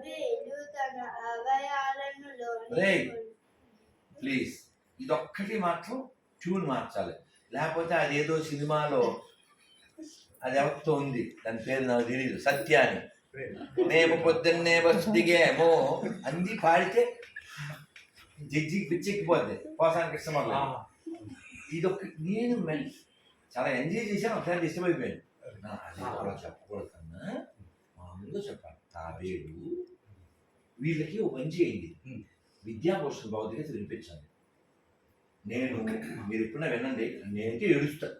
తాబేలు తన అవయాలను రేయ్. ప్లీజ్. ఇదొక్కటి మాత్రం ట్యూన్ మార్చాలి. లేకపోతే అదేదో సినిమాలో అది ఎవరితో ఉంది? దాని పేరు నాకు తెలియదు సత్య అని. మేము పొద్దున్నే బస్ దిగాము. అంది పాడితే జిగ్జికి పిచ్చెక్కిపోద్ది. పోసానికి ఇష్టమల్ల ఇదొక నేను మె- చాలా ఎంజాయ్ చేశాను. ఒకసారి ఇష్టమైపోయాను నా అది కూడా చెప్పకూడదు కన్నా మామూలుగా చెప్పాలి. తాబేడు వీళ్ళకి ఒక మంచి అయింది. విద్యాభూషణ భౌతికత వినిపించాలి నేను మీరు ఎప్పుడైనా వినండి నేనైతే ఏడుస్తాను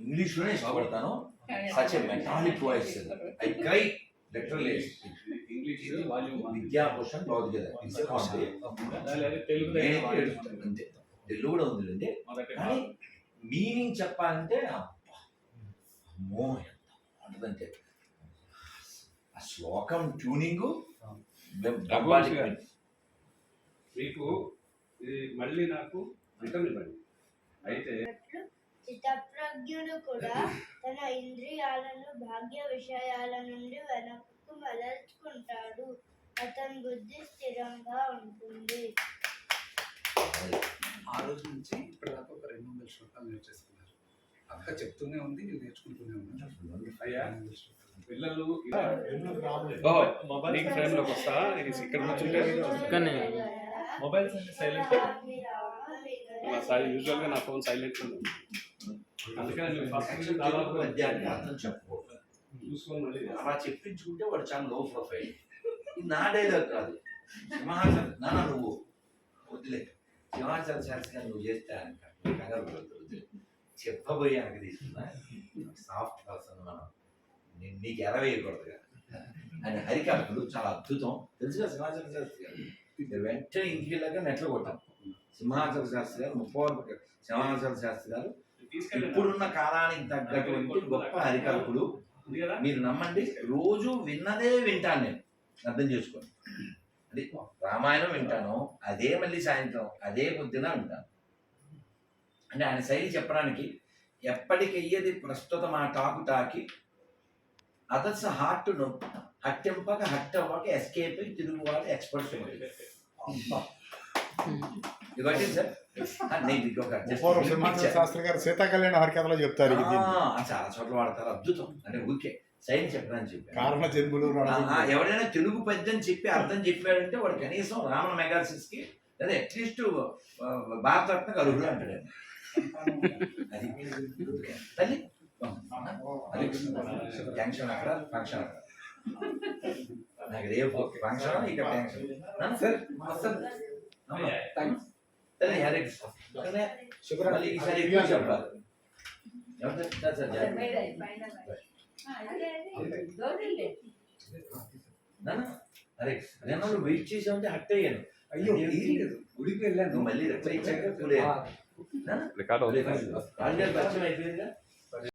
ఇంగ్లీష్లోనే ఇష్టపడతాను such a metallic voice I cry literally English volume Vidyabhushan ఇష్టపడుతుంది తెలుగు నేనైతే ఏడుస్తాను అంతే. తెలుగు కూడా ఉంది అండి మొదటి కానీ మీనింగ్ చెప్పాలంటే అబ్బా, అమ్మో ఎంత బాగుంటుందంటే శ్లోకం ట్యూనింగ్. మీకు ఇది మళ్ళీ నాకు రిటర్న్ ఇవ్వండి. అయితే చిత్తప్రజ్ఞుడు కూడా తన ఇంద్రియాలను భాగ్య విషయాల నుండి వెనక్కు మలచుకుంటాడు అతని బుద్ధి స్థిరంగా ఉంటుంది. ఆ రోజు నుంచి ఇప్పటిదాకా ఒక రెండు వందల శ్లోకాలు నేర్చేసుకున్నారు అక్క చెప్తూనే ఉంది నేను నేర్చుకుంటూనే ఉన్నాను. అయ్యా. పిల్లలు నీకు ఫ్రేమ్లోకి వస్తా? ఇక్కడ కూర్చుంటే మొబైల్స్ అన్ని సైలెంట్ సాయి యూజువల్గా నా ఫోన్ సైలెంట్ ఉంది అందుకని నేను ఫస్ట్ నుంచి దాదాపు అర్థం చూసుకొని మళ్ళీ అలా చెప్పించుకుంటే వాడు చాలా లో ప్రొఫైల్ ఇది నా డైలాగ్ కాదు. సింహాచల్ నాన్న నువ్వు వదిలే సింహాచల్ శాస్త్రి నువ్వు చేస్తే కంగారు వదిలే చెప్పబోయే అనక తీసుకున్నా సాఫ్ట్ పర్సన్ మనం నీకు ఎరవేయకూడదు కదా ఆయన హరికథలు చాలా అద్భుతం. తెలుసుగా సింహాచల శాస్త్రి గారు? వెంటనే ఇంటికి వెళ్ళాక నెట్లో కొట్టాం. సింహాచల శాస్త్రి గారు ముప్పవరపు సింహాచల శాస్త్రి గారు ఇప్పుడున్న కాలానికి తగ్గటువంటి గొప్ప హరికల్పుడు మీరు నమ్మండి రోజు విన్నదే వింటాను నేను. అర్థం చేసుకోండి. అది రామాయణం వింటాను అదే మళ్ళీ సాయంత్రం అదే పొద్దున వింటాను. అంటే ఆయన శైలి చెప్పడానికి ఎప్పటికయ్యేది ప్రస్తుతం ఆ టాకు టాకి అదర్స్ హార్ట్ను హట్టెంపక హట్టవ్వక ఎస్కేప్ తిరుగువాడు ఎక్స్పర్ట్స్. శాస్త్రి గారు సీతాకళ్యాణ హరికథలో చెప్తారు ఇది ఆ, చాలా చోట్ల వాడతారు. అద్భుతం. అంటే ఊరికే సైన్ చెప్పడానికి చెప్పాను కారణ జన్ములు ఎవరైనా తెలుగు పద్యం చెప్పి అర్థం చెప్పాడంటే వాడు కనీసం రామణ మెగాసిస్కి లేదా అట్లీస్ట్ భారతరత్నకు అర్హుడు అంటాడు తల్లి అది టెన్షన్ అక్కడ ఫంక్షన్ అక్కడ నాకు రేపు ఫంక్షన్ ఇక టెన్షన్ సార్ థ్యాంక్స్ తల్లి హరే కృష్ణ మళ్ళీ ఈసారి ఎక్కువ చెప్పాలి ఎవరు సార్ అరే నేను వెయిట్ చేసామంటే హట్ అయ్యాను అయ్యో లేదు. గుడికి వెళ్ళాను. మళ్ళీ రిప్లై ఇచ్చాక రికార్డ్ అవుతుంది